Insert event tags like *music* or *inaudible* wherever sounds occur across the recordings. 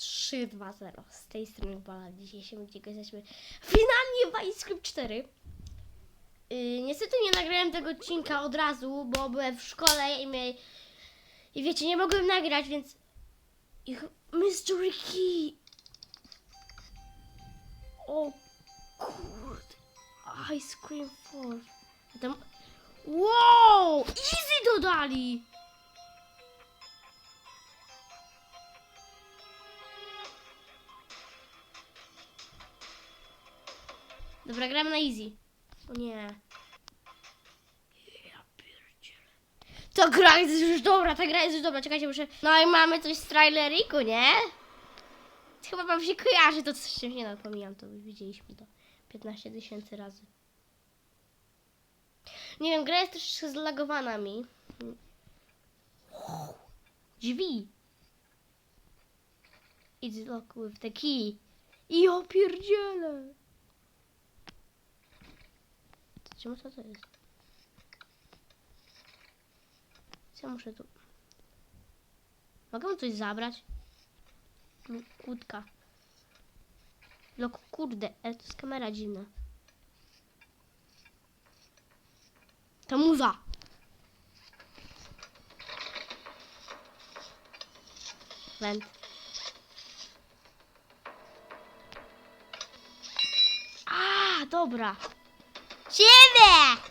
3-2-0. Z tej strony Bala dzisiaj się gdzie jesteśmy. Finalnie w Ice Cream 4. Yy, niestety nie nagrałem tego odcinka od razu, bo byłem w szkole i. I wiecie, nie mogłem nagrać, więc... Ich... Mystery Key! O kurde. Ice Cream 4. A Tam... Wow! Easy dodali! Dobra, gramy na easy. O nie. Ja pierdzielę. Ta gra jest już dobra, ta gra jest już dobra. Czekajcie, muszę... No i mamy coś z traileriku, nie? Chyba wam się kojarzy to coś się nie no, pomijam, to widzieliśmy to 15 tysięcy razy. Nie wiem, gra jest troszeczkę zlagowana mi. Drzwi. It's locked with the key. I ja pierdzielę. Czemu co to jest? Co ja muszę tu... Mogę mu coś zabrać? No, Kłódka. No kurde, ale to jest kamera dziwna. To muza. Węd. Dobra. Ciebie!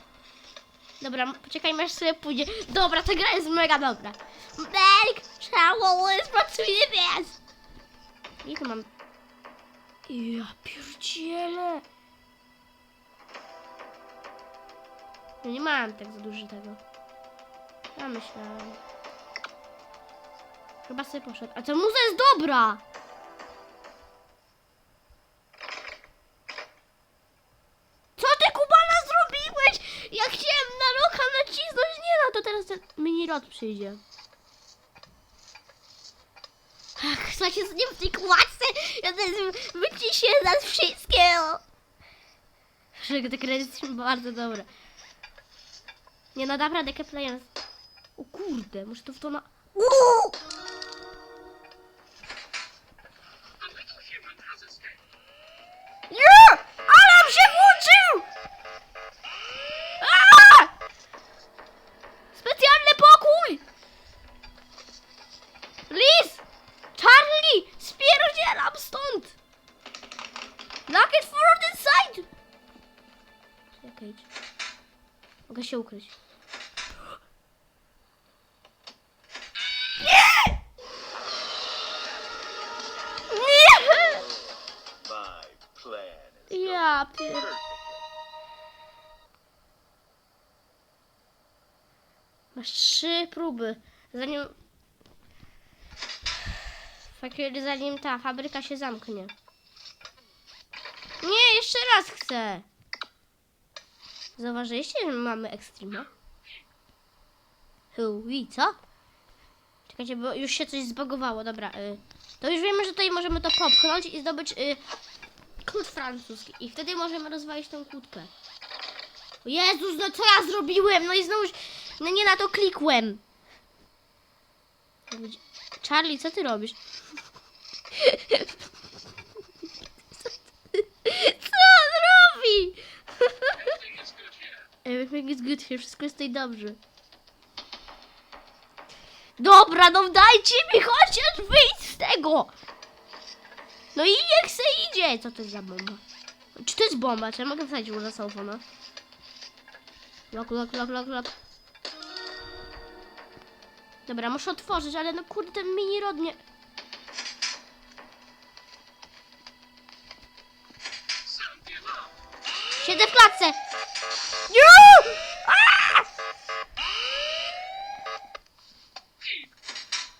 Dobra, poczekajmy aż sobie pójdzie. Dobra, ta gra jest mega dobra. Berk, trzeba jest pracuje bez. I tu mam... Ja pierdzielę. No nie mam tak za dużo tego. Ja myślałem. Chyba sobie poszedł. A ta muza jest dobra! Rod przyjdzie. Ach, słuchajcie, z nim w tej kładce, ja teraz wyciszę nas wszystkiego. Że ta jest bardzo dobra. Nie no, naprawdę, Kepler. O kurde, muszę to w to na... Uuu! Się ukryć. Nie! Nie! Ja pier... Masz trzy próby. Zanim... Zanim ta fabryka się zamknie. Nie, jeszcze raz chcę. Zauważyliście, że mamy Extrema? Hui, co? Czekajcie, bo już się coś zbagowało. Dobra, y, to już wiemy, że tutaj możemy to popchnąć i zdobyć y, kłód francuski. I wtedy możemy rozwalić tą kłódkę. Jezus, no co ja zrobiłem? No i znowu, no nie na to klikłem. Charlie, co ty robisz? *laughs* Co on robi? Everything is good here, wszystko jest tutaj dobrze. Dobra, no dajcie mi chociaż wyjść z tego! No i niech se idzie! Co to jest za bomba? Czy to jest bomba? Czy ja mogę wsadzić za salfona? Lok, lok, lok, lok, lok. Dobra, muszę otworzyć, ale no kurde, ten mini rod nie...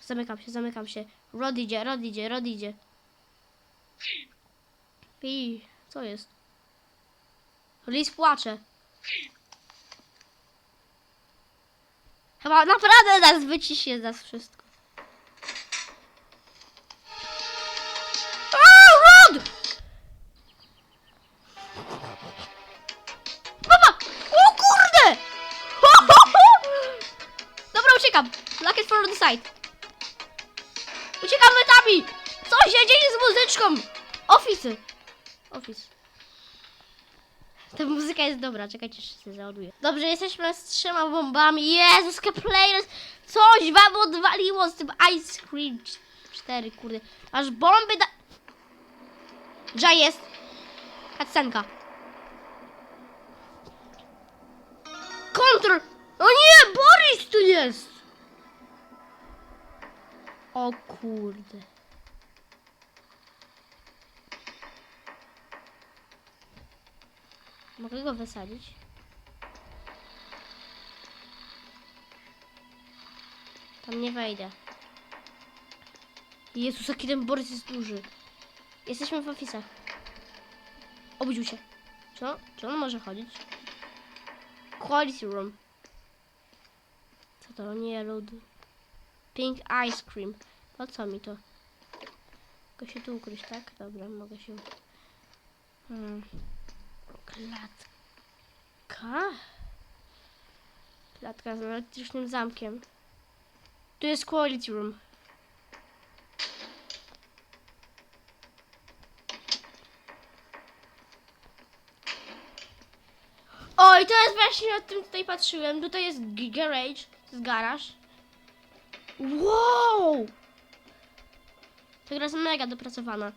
Zamykam się, zamykam się. Rod idzie, Rod idzie, Rod idzie. I co jest? Lis płacze. Chyba naprawdę nas wyciśnie nas wszystko. Rod! Mama! O kurde! *laughs* Dobra, uciekam. Lock it for the side. Muzyczką! Office! Office. Ta muzyka jest dobra, czekajcie, się załaduję. Dobrze, jesteśmy z trzema bombami. Jezus, Players! Coś wam odwaliło z tym Ice Cream 4, kurde. Aż bomby da... Że jest! Cutscenka. Kontrol! O nie, Boris tu jest! O kurde. Mogę go wysadzić? Tam nie wejdę. Jezus, jaki ten Borys jest duży. Jesteśmy w ofisach. Obudził się. On, czy on może chodzić? Quality room. Co to? Nie, lody. Pink ice cream. Po co mi to? Mogę się tu ukryć, tak? Dobra, mogę się... Hmm. Klatka? Klatka z elektrycznym zamkiem. Tu jest quality room. Oj, to jest właśnie o tym tutaj patrzyłem. Tutaj jest garage, to jest garaż. Wow! Ta gra jest mega dopracowana.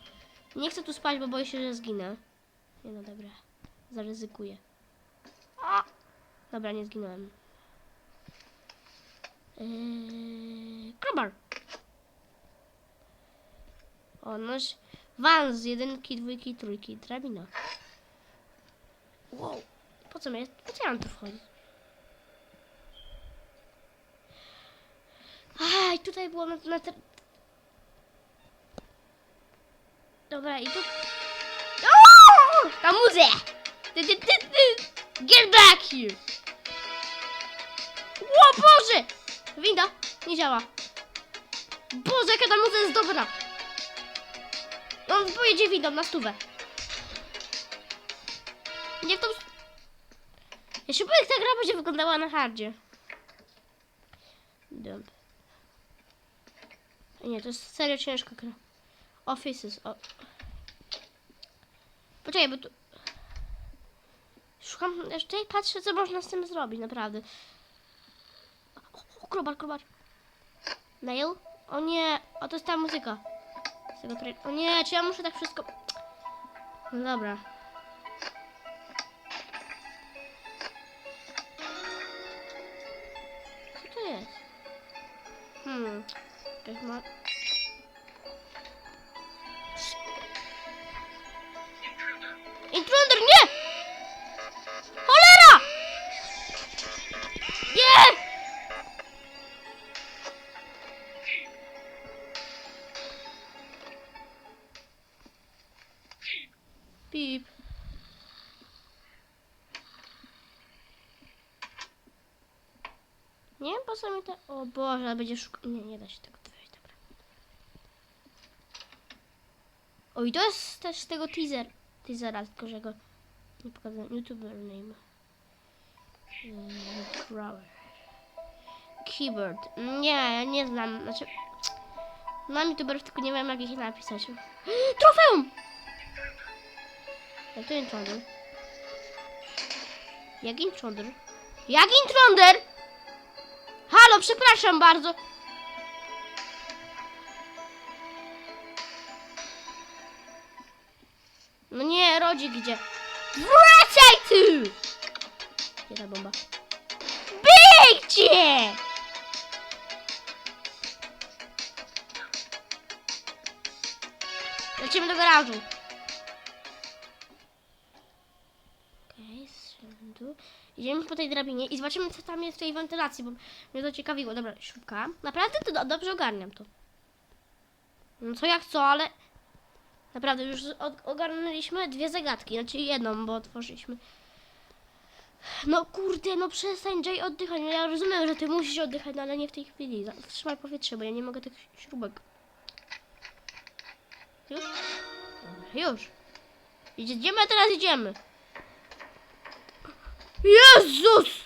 Nie chcę tu spać, bo boję się, że zginę. Nie no dobra. Zaryzykuję. Dobra, nie zginąłem. Eee, Krobar. O, noż. Van z jedynki, dwójki, trójki. Drabina. Wow. Po co mnie? Po co ja mam tu wchodzić? Aj, tutaj było na, na te... Dobra, i tu... O! Na muzę! Here! O Boże! Winda nie działa. Boże, jaka ta muza jest dobra! On pojedzie windą na stówę. Nie w tą... Ja się boję, jak ta gra będzie wyglądała na hardzie. Dump. Nie, to jest serio ciężka gra. Offices, o... Poczekaj, bo tu... Szukam, tutaj patrzę, co można z tym zrobić, naprawdę. O, krobar, krobar. Nail? O nie, o to jest ta muzyka. O nie, czy ja muszę tak wszystko... No dobra. Co to jest? Hmm. Jakaś ma... Intruder, nie! Nie. O Boże, ale będzie szukać... Nie, nie da się tego wejść, dobra. To jest też z tego teaser. Teasera, tylko że go nie pokazałem. YouTuber name. Mm, Flower. Keyboard. Nie, ja nie znam. Znaczy... Znam youtuberów, tylko nie wiem jak ich napisać. *gasps* Trofeum! Jak to intruder? Jak intruder? Jak intruder? Halo, przepraszam bardzo. No nie, rodzik gdzie? Wracaj tu! Gdzie ta bomba? Biegcie! Lecimy do garażu. Idziemy po tej drabinie i zobaczymy, co tam jest w tej wentylacji, bo mnie to ciekawiło. Dobra, śrubka. Naprawdę to do, dobrze ogarniam to. No co jak co, ale... Naprawdę, już ogarnęliśmy dwie zagadki, znaczy jedną, bo otworzyliśmy. No kurde, no przestań Jay oddychać. No ja rozumiem, że ty musisz oddychać, no ale nie w tej chwili. Wstrzymaj powietrze, bo ja nie mogę tych śrubek. Już? Już. Idzie- Gdzie teraz idziemy? Jezus!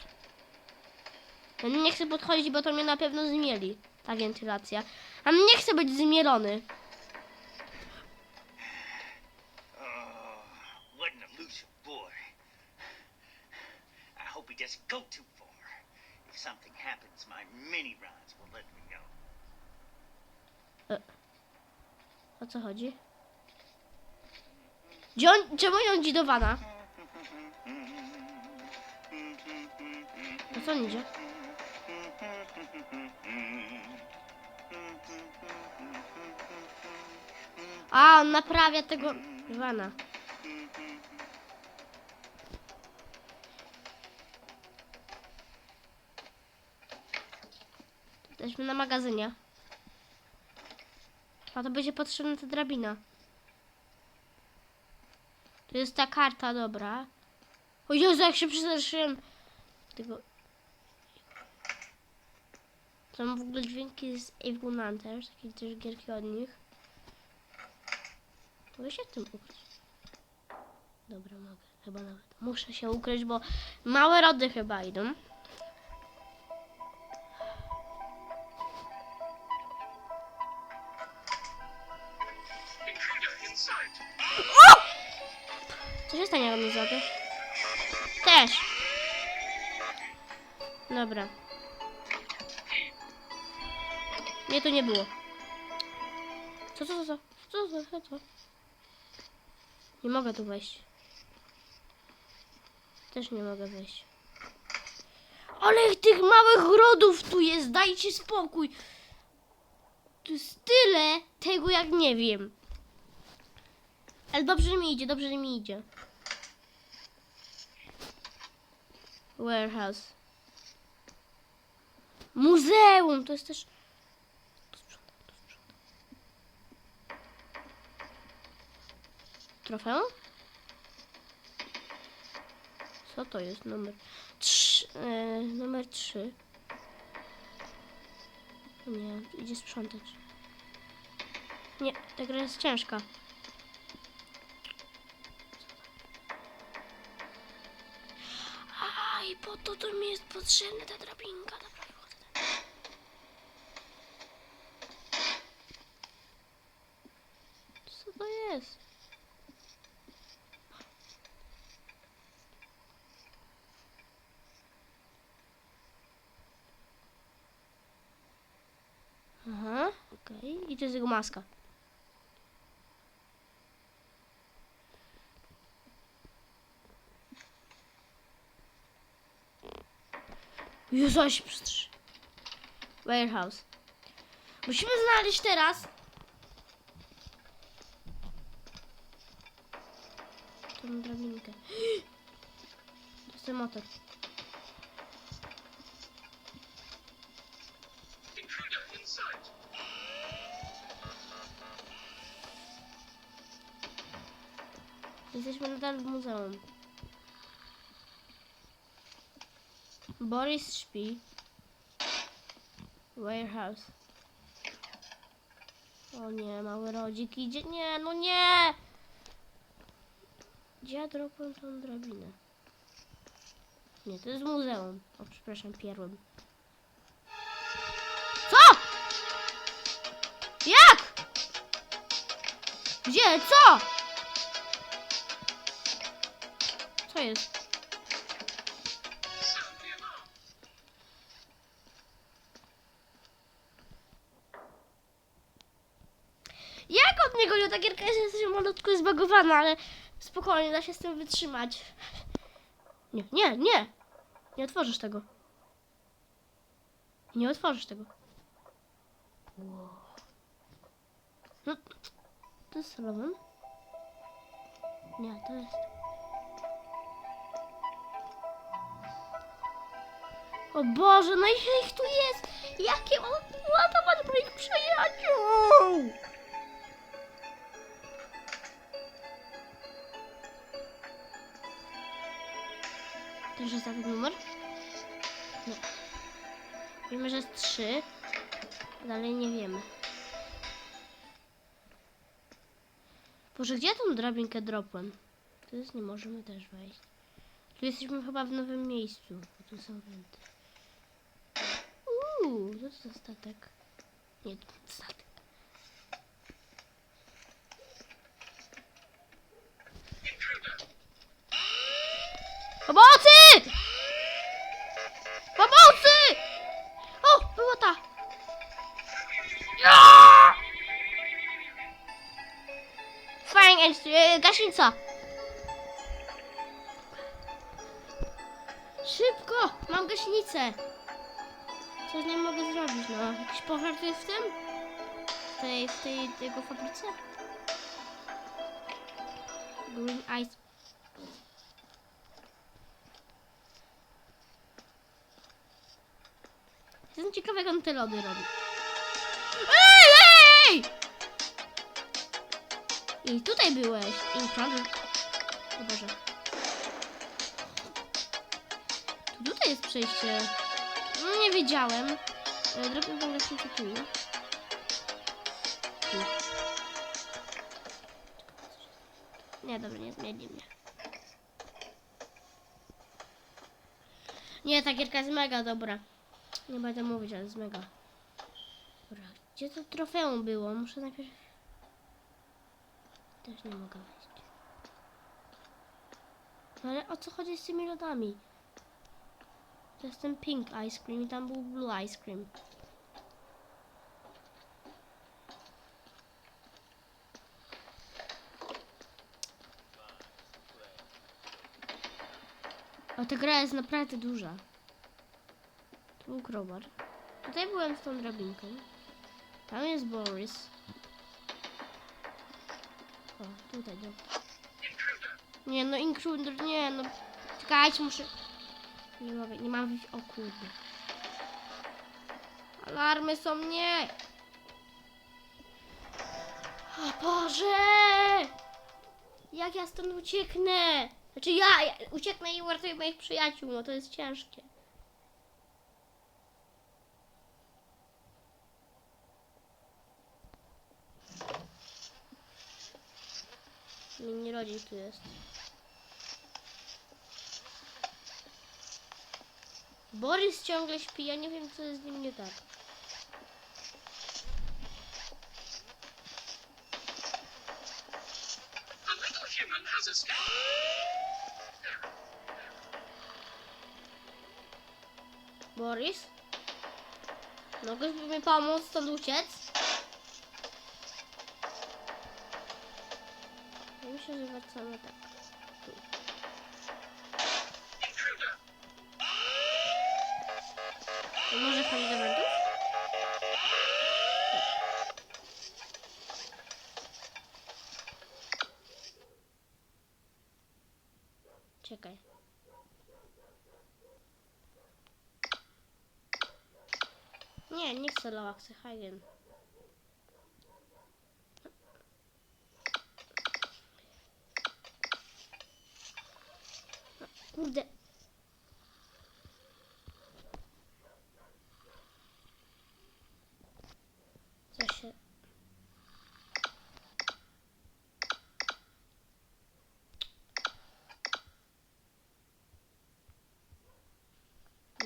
Nie chcę podchodzić, bo to mnie na pewno zmieli. Ta wentylacja. A nie chcę być zmielony. E, o co chodzi? Czemu ją dzidowana? Co on? A, on naprawia tego Iwana. Jesteśmy na magazynie. A to będzie potrzebna ta drabina. To jest ta karta, dobra. O Jezu, jak się przestraszyłem tego... Mam w ogóle dźwięki z Evil Hunters, takie też gierki od nich. Mogę się w tym ukryć. Dobra, mogę. Chyba nawet. Muszę się ukryć, bo małe rody chyba idą. Tu nie było. Co, co, co, co? Co, co, co, co? Nie mogę tu wejść. Też nie mogę wejść. Ale tych małych rodów tu jest, dajcie spokój. Tu jest tyle tego, jak nie wiem. Ale dobrze mi idzie, dobrze mi idzie. Warehouse. Muzeum, to jest też... Tu sprzątam, tu sprzątam. Trofeum? Co to jest? Numer... Trz... E, numer 3. Nie, idzie sprzątać. Nie, ta gra jest ciężka. A i po to to mi jest potrzebna ta drabinka. Dobra, wchodzę tam. Co to jest? Aha, okej. I to jest jego maska. Jezu, przystrzy. Warehouse. Musimy znaleźć teraz. Tą drabinkę. *gasps* To jest motor. Jesteśmy nadal w muzeum. Boris śpi. Warehouse. O nie, mały rodzik idzie. Nie, no nie! Gdzie ja dropłem tą drabinę? Nie, to jest muzeum. O, przepraszam, pierłem. Co? Jak? Gdzie? Co? Co jest? Jak od niego ta gierka jest jesteśmy malutko zbagowana, ale spokojnie, da się z tym wytrzymać. Nie, nie, nie! Nie otworzysz tego. Nie otworzysz tego. No, to jest salon? Nie, to jest... O Boże, no ile ich tu jest! Jakie on ładować moich przyjaciół! Też jest taki numer? Nie. Wiemy, że jest trzy. Dalej nie wiemy. Boże, gdzie ja tą drabinkę dropłem? Tu jest nie możemy też wejść. Tu jesteśmy chyba w nowym miejscu. Bo tu są. Uuu, został statek. Nie, statek. Pomocy! Pomocy! O, była ta. Ja! Fang jest gaśnica. Szybko, mam gaśnicę. Coś nie mogę zrobić, no. Jakiś pożar tu jest w tym? W tej, w tej, tego fabryce? Green Ice. Jestem ciekawa, jak on te lody robi. Ej, ej! I tutaj byłeś. Intruder. O Boże. Tu tutaj jest przejście. Nie wiedziałem. E, Drogą tą gaśnicę tu. Nie, dobra, nie zmieni mnie. Nie, ta gierka jest mega dobra. Nie będę mówić, ale jest mega. Dobra, gdzie to trofeum było? Muszę najpierw... Też nie mogę wejść. Ale o co chodzi z tymi lodami? To jest ten pink ice cream i tam był blue ice cream. O, ta gra jest naprawdę duża. Tu był crowbar. Tutaj byłem z tą drabinką. Tam jest Boris. O, tutaj, dobra. Nie, no intruder, nie, no. Czekajcie, muszę... Nie mogę, nie mam... wi- O kurde. Alarmy są, nie! O Boże! Jak ja stąd ucieknę? Znaczy ja, ja ucieknę i uratuję moich przyjaciół, no to jest ciężkie. Mini rodzic tu jest. Borys ciągle śpi, ja nie wiem co jest z nim nie tak. Borys? Mogłeś mi pomóc stąd uciec? Ja myślę, że wracamy tak. Tu. To może chodzi do wentów? Czekaj. Nie, nie chcę Loa, chcę Hagen. Kurde. Co się...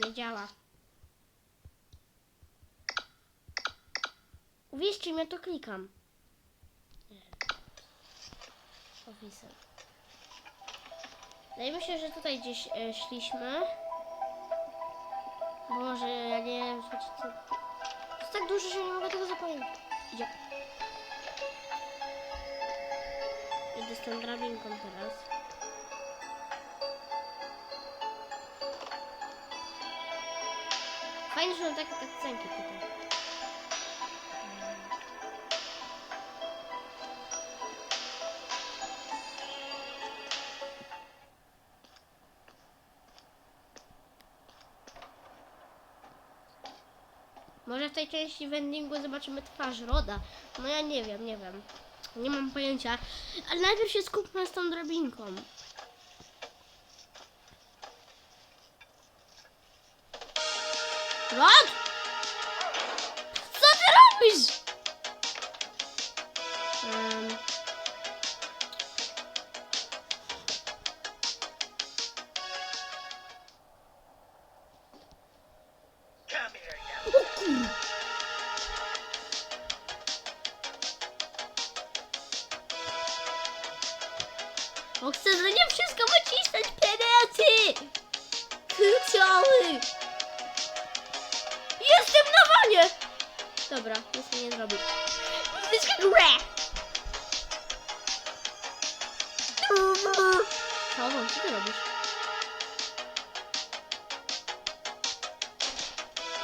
Nie działa. Uwierzcie mi, ja to klikam. Oficer. Wydaje mi się, że tutaj gdzieś e, szliśmy. Boże, ja nie wiem, co... To tak dużo, że nie mogę tego zapamiętać. Idzie. Idę z tą drabinką teraz. Fajnie, że mam takie tutaj. Może w tej części vendingu zobaczymy twarz Roda. No ja nie wiem, nie wiem. Nie mam pojęcia. Ale najpierw się skupmy z tą drabinką. Rod?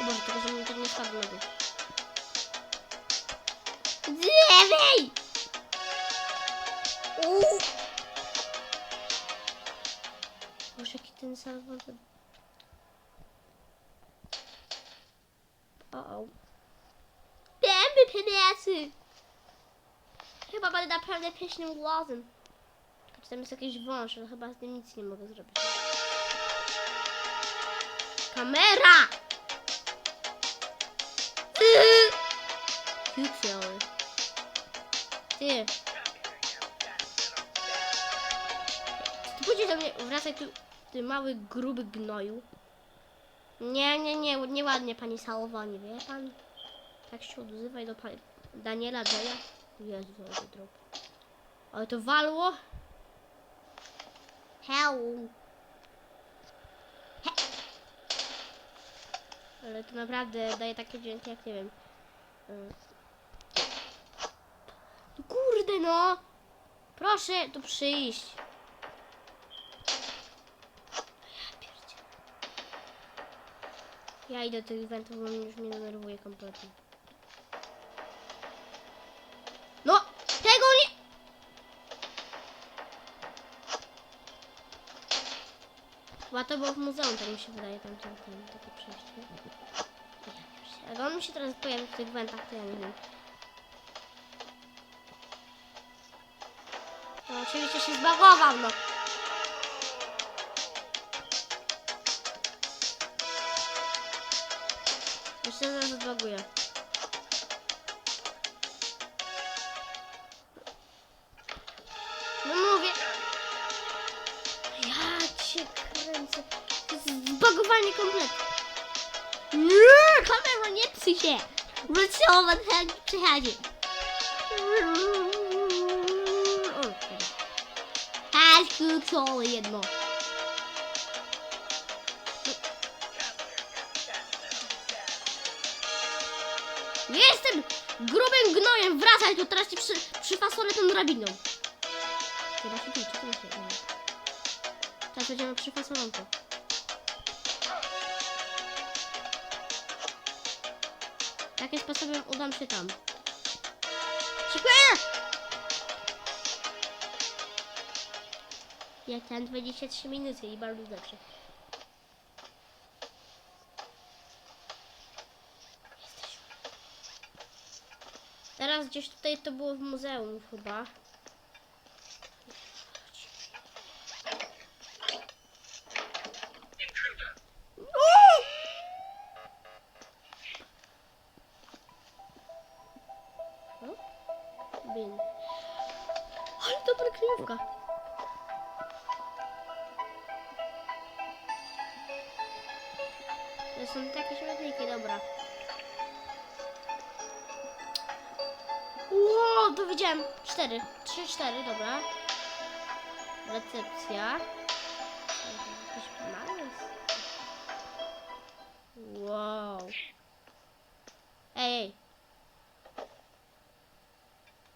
O Boże, tego, że mi to nie spadło na dół. Z lewej! Uuu. Boże, jaki ten salwador. O, o. Bęby pieniędzy! Chyba będę naprawdę pieśnym głosem. Czy tam jest jakiś wąż, ale chyba z tym nic nie mogę zrobić. Kamera! Pixel. Ty. Ty pójdziesz do mnie, wracaj tu, ty mały, gruby gnoju. Nie, nie, nie, nieładnie pani Salowani, wie pan? Tak się odzywaj do pani Daniela Jaya. Jezu, ale drop. Ale to walło. Hell. He. Ale to naprawdę daje takie dźwięki, jak nie wiem. No! Proszę tu przyjść. Ja idę do tych wentów, bo już mnie denerwuje kompletnie. No! Tego nie... Chyba to było w muzeum, tak mi się wydaje, tam tam, tam takie przejście. Jak on mi się teraz pojawi w tych wentach, to ja nie wiem. Oczywiście się zbagował, no. Jeszcze zaraz zbaguję. No mówię. Ja cię kręcę. To jest zbagowanie kompletne. Nie, kamera, nie psuj się. Wesoło przychodzi. Aż kluczowe jedno. Jestem grubym gnojem, wracaj tu, teraz ci przy, przyfasolę tą drabiną. Chyba się czy to się? Teraz będziemy przyfasolonką. Takim sposobem udam się tam. Dziękuję! Ja tam 23 minuty i bardzo dobrze. Teraz gdzieś tutaj to było w muzeum chyba. Recepcja. Jakiś plan jest. Wow. Ej.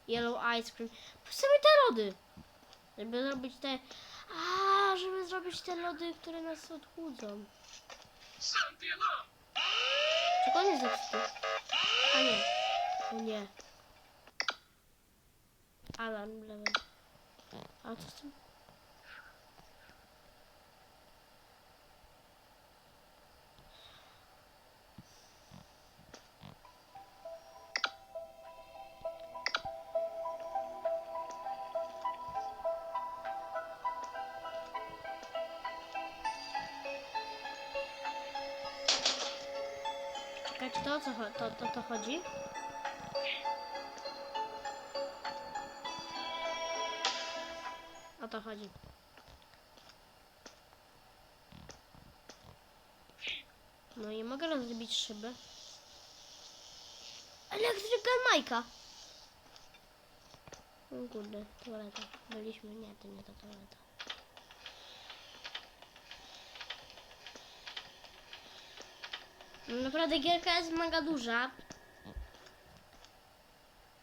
Yellow ice cream. Po co mi te lody? Żeby zrobić te... A, żeby zrobić te lody, które nas odchudzą. Czy koniec zepsuty? A nie. O nie. Alarm level. A co z tym? Chodzi? O to chodzi. No i mogę rozbić szyby. Elektryka Majka. O kurde, toaleta. Byliśmy, nie, to nie ta toaleta. No Naprawdę gierka jest mega duża.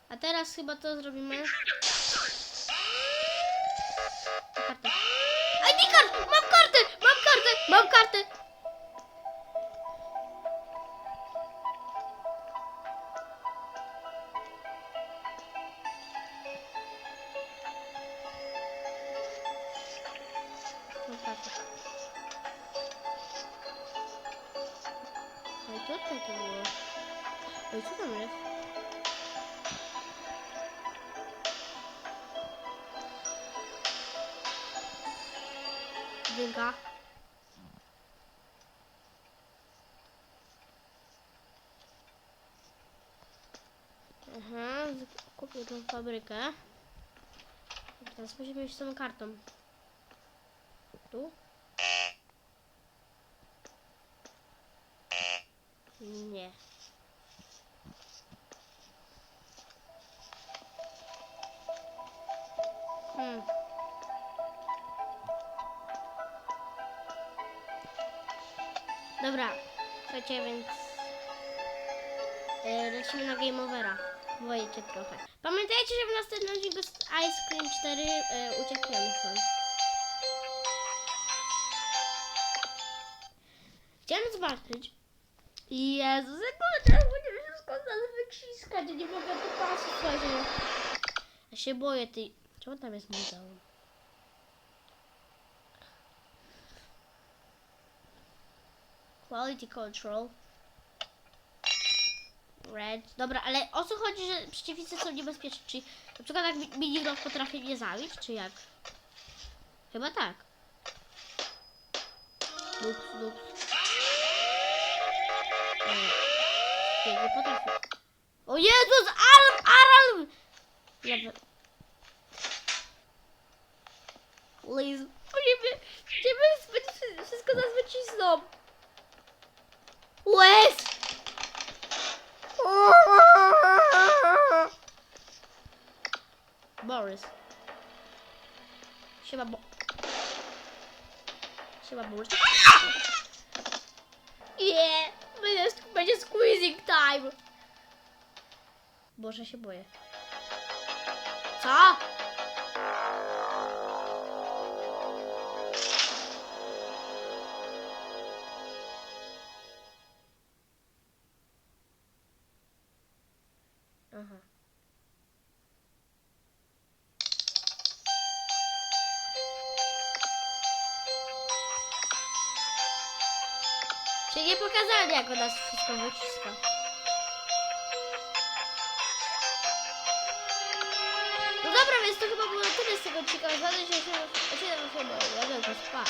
A teraz chyba to zrobimy. Otwarte. Aj, Niko! kart! Mam kartę! Mam kartę! Mam kartę! Dynka. Aha, kupię tą fabrykę. Teraz musimy iść tą kartą. Tu? Nie. Na Game Overa. Wojcie trochę. Pamiętajcie, że w następnym odcinku z Ice Cream 4 e, uciekniemy stąd. Chciałem zobaczyć. Jezus, jak to teraz będzie wszystko wyciskać, nie mogę tu słuchajcie. Ja się boję tej... Czemu tam jest muzeum? Quality control. Red. Dobra, ale o co chodzi, że przeciwnicy są niebezpieczni? Czy na przykład jak mi- minigolf potrafi mnie zabić, czy jak? Chyba tak. Dups, dups. Nie, nie potrafię. O Jezus, alarm, alarm! Lewy. Liz, nie nie wszystko nas wycisną. Łez! Boris. Siema, bo... Siema, Boris. Yeah! Będzie, będzie squeezing time! Boże, się boję. Co? Jak u nas wszystko wyciska. No dobra, więc to chyba było tyle z tego odcinka. Zgadza się, że... Ja wiem, że chyba. Ja wiem, że spa.